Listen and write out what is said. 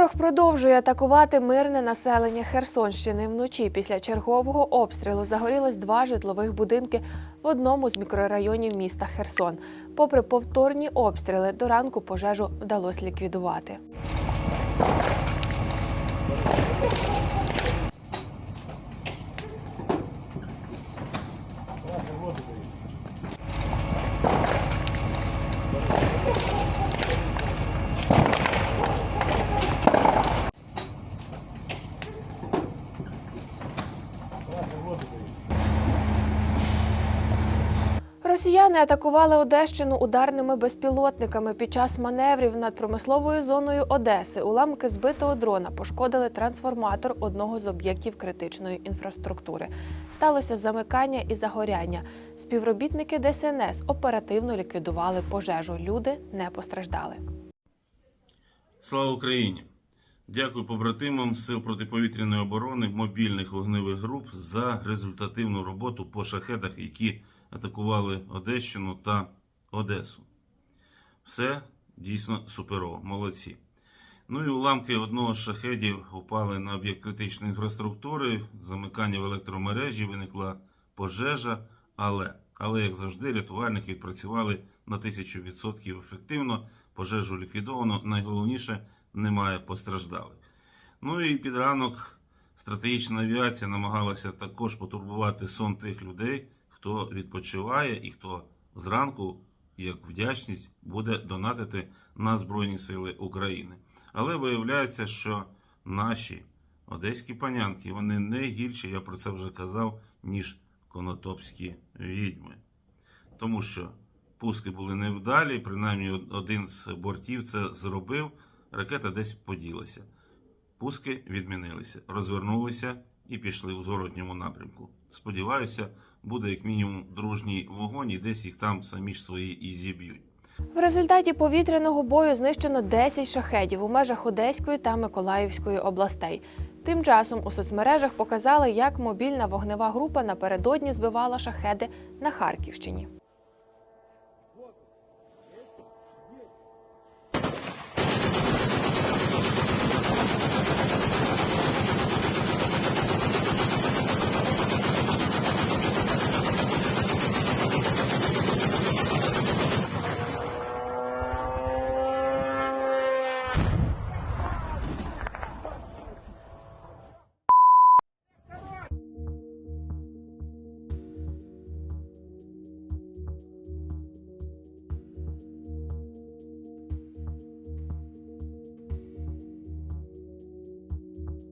Ворог продовжує атакувати мирне населення Херсонщини. Вночі після чергового обстрілу загорілось два житлових будинки в одному з мікрорайонів міста Херсон. Попри повторні обстріли, до ранку пожежу вдалося ліквідувати. Росіяни атакували Одещину ударними безпілотниками під час маневрів над промисловою зоною Одеси. Уламки збитого дрона пошкодили трансформатор одного з об'єктів критичної інфраструктури. Сталося замикання і загоряння. Співробітники ДСНС оперативно ліквідували пожежу. Люди не постраждали. Слава Україні! Дякую побратимам Сил протиповітряної оборони мобільних вогневих груп за результативну роботу по шахедах, які атакували Одещину та Одесу. Все дійсно суперово, молодці. Ну і уламки одного з шахедів упали на об'єкт критичної інфраструктури, замикання в електромережі, виникла пожежа, але, але як завжди, рятувальники відпрацювали на 1000% ефективно, пожежу ліквідовано. Найголовніше немає постраждалих. Ну і під ранок стратегічна авіація намагалася також потурбувати сон тих людей, хто відпочиває і хто зранку, як вдячність, буде донатити на Збройні Сили України. Але виявляється, що наші одеські панянки вони не гірші, я про це вже казав, ніж конотопські відьми. Тому що пуски були невдалі, принаймні один з бортів це зробив, ракета десь поділася. Пуски відмінилися, розвернулися і пішли у зворотньому напрямку. Сподіваюся, буде як мінімум дружній вогонь і десь їх там самі ж свої і зіб'ють. В результаті повітряного бою знищено 10 шахедів у межах Одеської та Миколаївської областей. Тим часом у соцмережах показали, як мобільна вогнева група напередодні збивала шахеди на Харківщині.